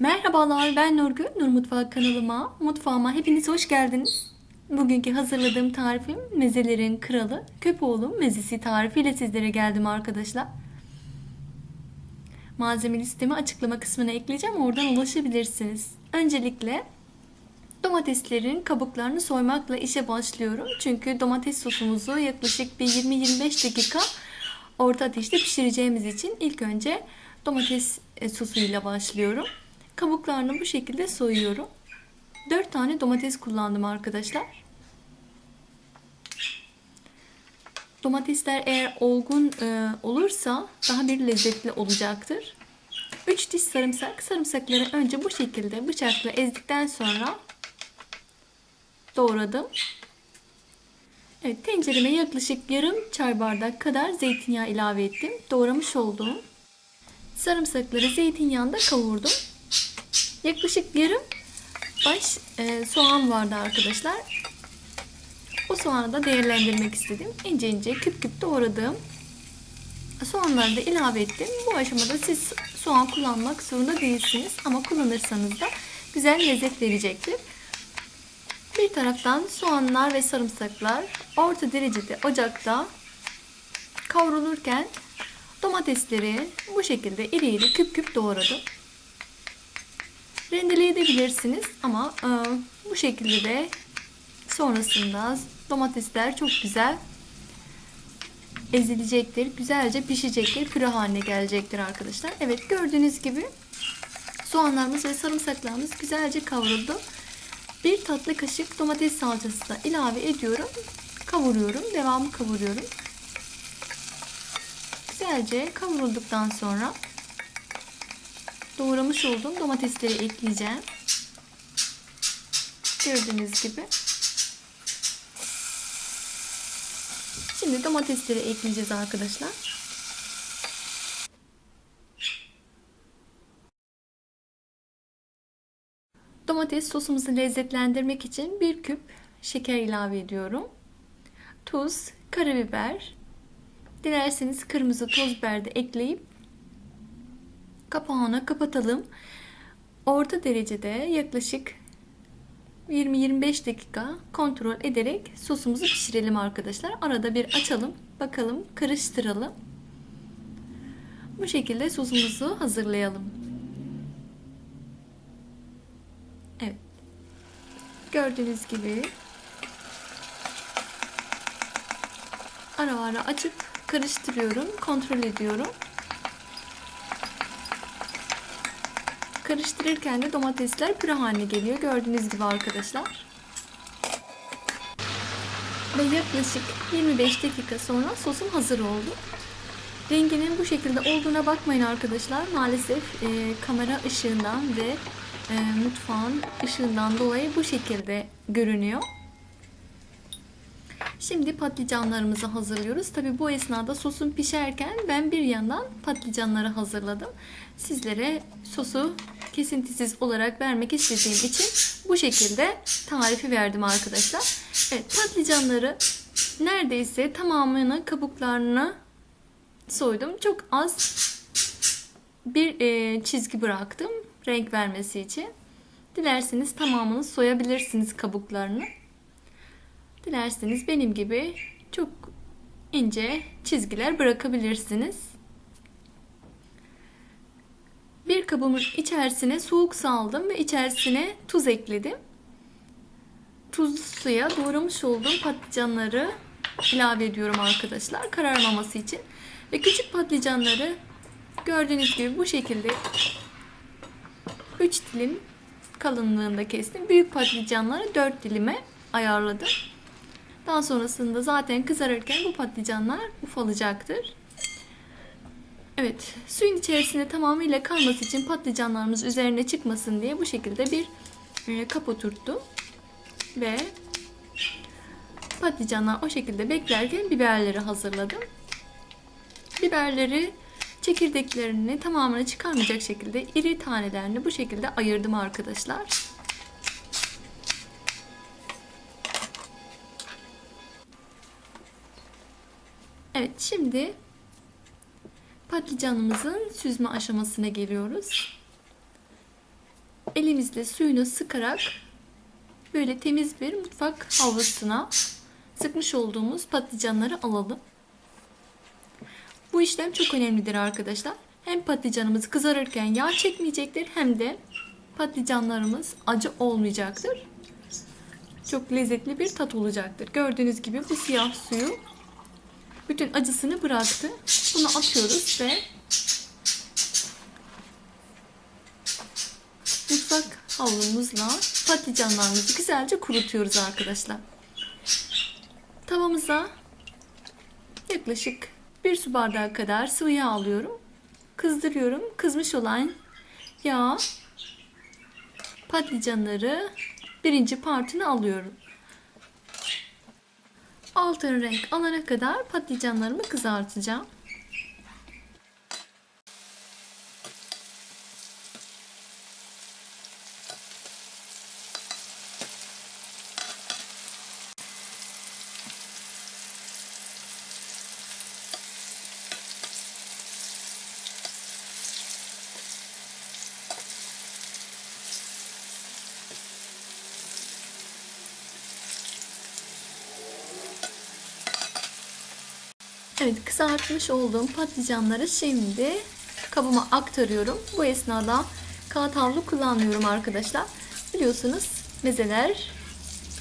Merhabalar ben Nurgül. Nur Mutfağı kanalıma, mutfağıma hepiniz hoş geldiniz. Bugünkü hazırladığım tarifim mezelerin kralı köpoğlu mezesi tarifiyle sizlere geldim arkadaşlar. Malzeme listemi açıklama kısmına ekleyeceğim. Oradan ulaşabilirsiniz. Öncelikle domateslerin kabuklarını soymakla işe başlıyorum. Çünkü domates sosumuzu yaklaşık bir 20-25 dakika orta ateşte pişireceğimiz için ilk önce domates e, sosuyla başlıyorum. Kabuklarını bu şekilde soyuyorum. 4 tane domates kullandım arkadaşlar. Domatesler eğer olgun e, olursa daha bir lezzetli olacaktır. 3 diş sarımsak. Sarımsakları önce bu şekilde bıçakla ezdikten sonra doğradım. Evet tencereme yaklaşık yarım çay bardak kadar zeytinyağı ilave ettim. Doğramış olduğum sarımsakları zeytinyağında kavurdum. Yaklaşık yarım baş e, soğan vardı arkadaşlar. O soğanı da değerlendirmek istedim. İnce ince küp küp doğradığım soğanları da ilave ettim. Bu aşamada siz soğan kullanmak zorunda değilsiniz ama kullanırsanız da güzel lezzet verecektir. Bir taraftan soğanlar ve sarımsaklar orta derecede ocakta kavrulurken domatesleri bu şekilde iri iri küp küp doğradım. Rendeleyebilirsiniz ama e, bu şekilde de sonrasında domatesler çok güzel ezilecektir. Güzelce pişecektir. Püre haline gelecektir arkadaşlar. Evet gördüğünüz gibi soğanlarımız ve sarımsaklarımız güzelce kavruldu. Bir tatlı kaşık domates salçası da ilave ediyorum. Kavuruyorum. Devamı kavuruyorum. Güzelce kavrulduktan sonra doğramış olduğum domatesleri ekleyeceğim. Gördüğünüz gibi. Şimdi domatesleri ekleyeceğiz arkadaşlar. Domates sosumuzu lezzetlendirmek için bir küp şeker ilave ediyorum. Tuz, karabiber, dilerseniz kırmızı toz biber de ekleyip kapağını kapatalım. Orta derecede yaklaşık 20-25 dakika kontrol ederek sosumuzu pişirelim arkadaşlar. Arada bir açalım, bakalım, karıştıralım. Bu şekilde sosumuzu hazırlayalım. Evet. Gördüğünüz gibi ara ara açıp karıştırıyorum, kontrol ediyorum. Karıştırırken de domatesler püre haline geliyor. Gördüğünüz gibi arkadaşlar. Ve yaklaşık 25 dakika sonra sosum hazır oldu. Renginin bu şekilde olduğuna bakmayın arkadaşlar. Maalesef e, kamera ışığından ve e, mutfağın ışığından dolayı bu şekilde görünüyor. Şimdi patlıcanlarımızı hazırlıyoruz. Tabi bu esnada sosun pişerken ben bir yandan patlıcanları hazırladım. Sizlere sosu kesintisiz olarak vermek istediğim için bu şekilde tarifi verdim arkadaşlar. Evet patlıcanları neredeyse tamamını kabuklarını soydum. Çok az bir e, çizgi bıraktım renk vermesi için. Dilerseniz tamamını soyabilirsiniz kabuklarını. Dilerseniz benim gibi çok ince çizgiler bırakabilirsiniz. Bir kabımın içerisine soğuk saldım ve içerisine tuz ekledim. Tuzlu suya doğramış olduğum patlıcanları ilave ediyorum arkadaşlar kararmaması için. Ve küçük patlıcanları gördüğünüz gibi bu şekilde 3 dilim kalınlığında kestim. Büyük patlıcanları 4 dilime ayarladım. Daha sonrasında zaten kızarırken bu patlıcanlar ufalacaktır. Evet, suyun içerisinde tamamıyla kalması için patlıcanlarımız üzerine çıkmasın diye bu şekilde bir e, kap oturttum. Ve patlıcanlar o şekilde beklerken biberleri hazırladım. Biberleri çekirdeklerini tamamını çıkarmayacak şekilde iri tanelerini bu şekilde ayırdım arkadaşlar. Evet şimdi patlıcanımızın süzme aşamasına geliyoruz. elimizle suyunu sıkarak böyle temiz bir mutfak havlusuna sıkmış olduğumuz patlıcanları alalım. Bu işlem çok önemlidir arkadaşlar. Hem patlıcanımız kızarırken yağ çekmeyecektir hem de patlıcanlarımız acı olmayacaktır. Çok lezzetli bir tat olacaktır. Gördüğünüz gibi bu siyah suyu bütün acısını bıraktı. Bunu atıyoruz ve mutfak havlumuzla patlıcanlarımızı güzelce kurutuyoruz arkadaşlar. Tavamıza yaklaşık bir su bardağı kadar sıvı yağ alıyorum. Kızdırıyorum. Kızmış olan yağ patlıcanları birinci partını alıyorum. Altın renk alana kadar patlıcanlarımı kızartacağım. Evet kızartmış olduğum patlıcanları şimdi kabıma aktarıyorum. Bu esnada kağıt havlu kullanmıyorum arkadaşlar. Biliyorsunuz mezeler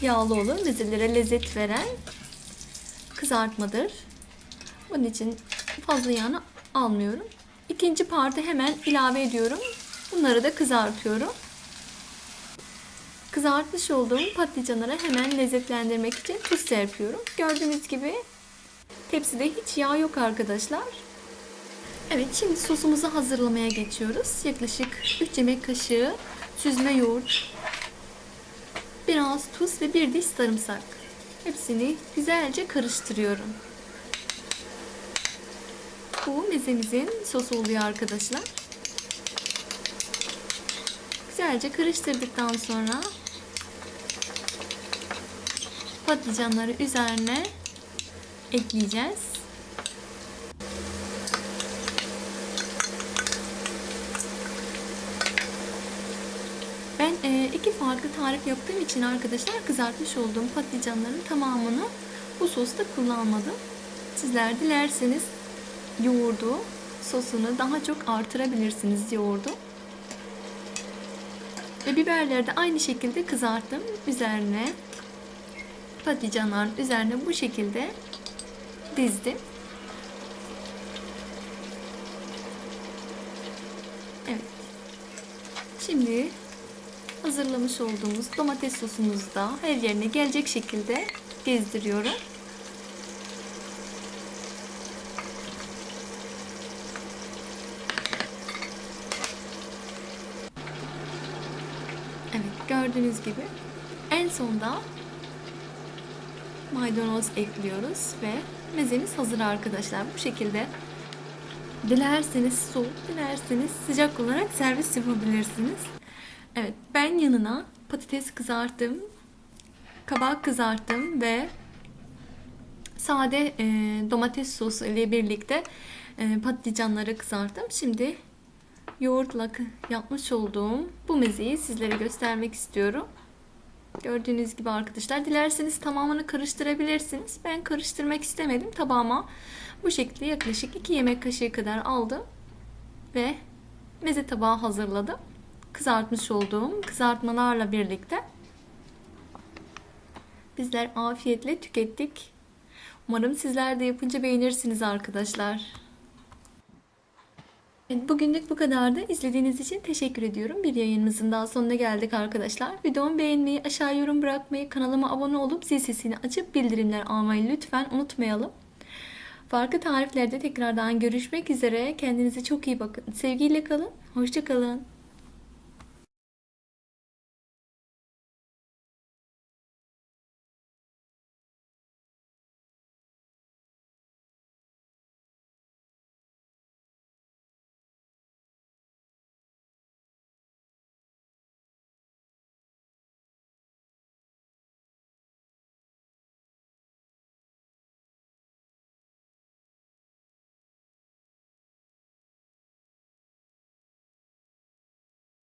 yağlı olur. Mezelere lezzet veren kızartmadır. Bunun için fazla yağını almıyorum. İkinci partı hemen ilave ediyorum. Bunları da kızartıyorum. Kızartmış olduğum patlıcanlara hemen lezzetlendirmek için tuz serpiyorum. Gördüğünüz gibi Tepside hiç yağ yok arkadaşlar. Evet şimdi sosumuzu hazırlamaya geçiyoruz. Yaklaşık 3 yemek kaşığı süzme yoğurt, biraz tuz ve bir diş sarımsak. Hepsini güzelce karıştırıyorum. Bu mezemizin sosu oluyor arkadaşlar. Güzelce karıştırdıktan sonra patlıcanları üzerine ekleyeceğiz. Ben e, iki farklı tarif yaptığım için arkadaşlar kızartmış olduğum patlıcanların tamamını bu sosta kullanmadım. Sizler dilerseniz yoğurdu, sosunu daha çok artırabilirsiniz yoğurdu. Ve biberleri de aynı şekilde kızarttım. Üzerine patlıcanların üzerine bu şekilde dizdim. Evet. Şimdi hazırlamış olduğumuz domates sosumuzu da her yerine gelecek şekilde gezdiriyorum. Evet gördüğünüz gibi en sonda maydanoz ekliyoruz ve mezemiz hazır arkadaşlar. Bu şekilde dilerseniz soğuk, dilerseniz sıcak olarak servis yapabilirsiniz. Evet, ben yanına patates kızarttım, kabak kızarttım ve sade e, domates sosu ile birlikte e, patlıcanları kızarttım. Şimdi yoğurtla yapmış olduğum bu mezeyi sizlere göstermek istiyorum. Gördüğünüz gibi arkadaşlar. Dilerseniz tamamını karıştırabilirsiniz. Ben karıştırmak istemedim. Tabağıma bu şekilde yaklaşık 2 yemek kaşığı kadar aldım. Ve meze tabağı hazırladım. Kızartmış olduğum kızartmalarla birlikte. Bizler afiyetle tükettik. Umarım sizler de yapınca beğenirsiniz arkadaşlar. Evet, bugünlük bu kadardı. İzlediğiniz için teşekkür ediyorum. Bir yayınımızın daha sonuna geldik arkadaşlar. Videomu beğenmeyi, aşağı yorum bırakmayı, kanalıma abone olup zil sesini açıp bildirimler almayı lütfen unutmayalım. Farklı tariflerde tekrardan görüşmek üzere. Kendinize çok iyi bakın. Sevgiyle kalın. Hoşçakalın.